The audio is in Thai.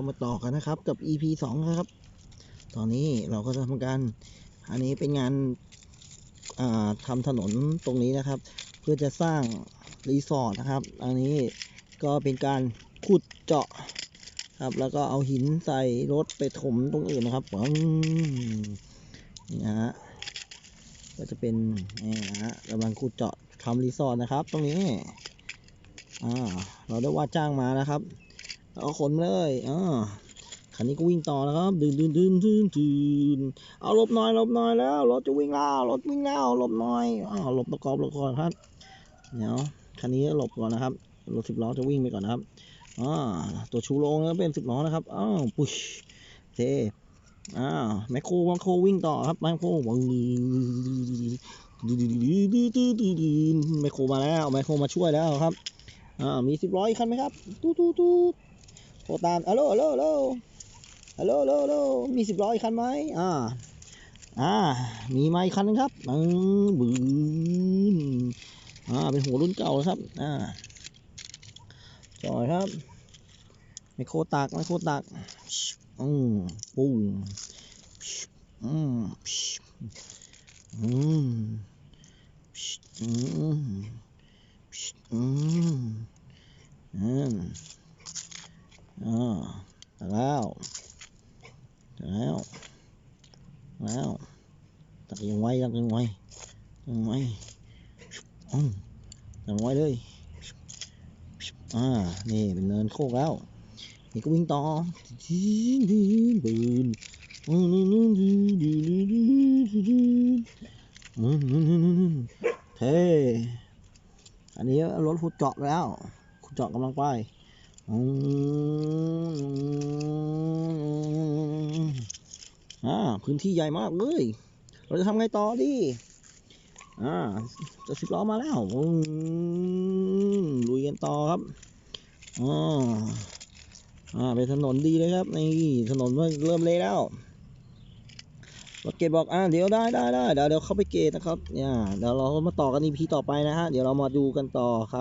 เรามาต่อกันนะครับกับ EP สองนะครับ ตอนนี้เราก็จะทำการอันนี้เป็นงานาทำถนนตรงนี้นะครับ เพื่อจะสร้างรีสอร์ทนะครับ อันนี้ก็เป็นการขุดเจาะครับ แล้วก็เอาหินใส่รถไปถมตรงอื่นนะครับปึ้งนี่ฮะก็จะเป็นนี่นะฮะกำลังขุดเจาะทำรีสอร์ทนะครับ ตรงนี้อ่าเราได้ว่าจ้างมานะครับ เอาขนมาเลยอ่าคันนี้ก็วิ่งต่อนะครับดืนดืนดืนดืนดืนเอาหลบหน่อยหลบหน่อยแล้วรถจะวิ่งแล้วรถวิ่งแล้วหลบหน่อยอ้าวหลบประกอบหลบก่อนครับเดี๋ยวคันนี้หลบก่อนนะครับรถสิบล้อจะวิ่งไปก่อนนะครับอ่าตัวชูโรงแล้วเป็นสิบล้อนะครับอ้าวปุ๊ชเทอ้าวแมคโครแมคโครวิ่งต่อครับแมคโครวังแมคโครมาแล้วแมคโครมาช่วยแล้วครับอ่ามีสิบร้อยคันไหมครับ ตู้ตู้ตู้ โทรตามฮัลโหลฮัลโหลฮัลโหลฮัลโหลฮัลโหลฮัลโหลมีสิบร้อยคันไหมอ่าอ่า มีไหมคันนึงครับอืมบืนอ่า เป็นหัวรุ่นเก่าครับ อ่าจอยครับไมโครตักไมโครตัก อืมปุ้งอืมอืมอืมอืมอืม อ่าแล้วแล้วแล้วตักยังไวตักยังไวยังไวอืมตักไวเลยอ่านี่เป็นเนินโคกแล้วนี่ก็วิ่งต่อบืนอืมเท่อันนี้รถขุดเจาะแล้วขุดเจาะกำลังไป อืมอ่า พื้นที่ใหญ่มากเลย เราจะทำไงต่อดี อ่าจะสิบล้อมาแล้วลุยกันต่อครับอ่าอ่าเป็นถนนดีเลยครับ นี่ ถนนเริ่มเละแล้วรถเกตบอก อ่า เดี๋ยวได้ได้ได้เดี๋ยวเดี๋ยวเข้าไปเกตนะครับ เนี่ย เดี๋ยวเรามาต่อกันอีพีต่อไปนะฮะ เดี๋ยวเรามาดูกันต่อครับ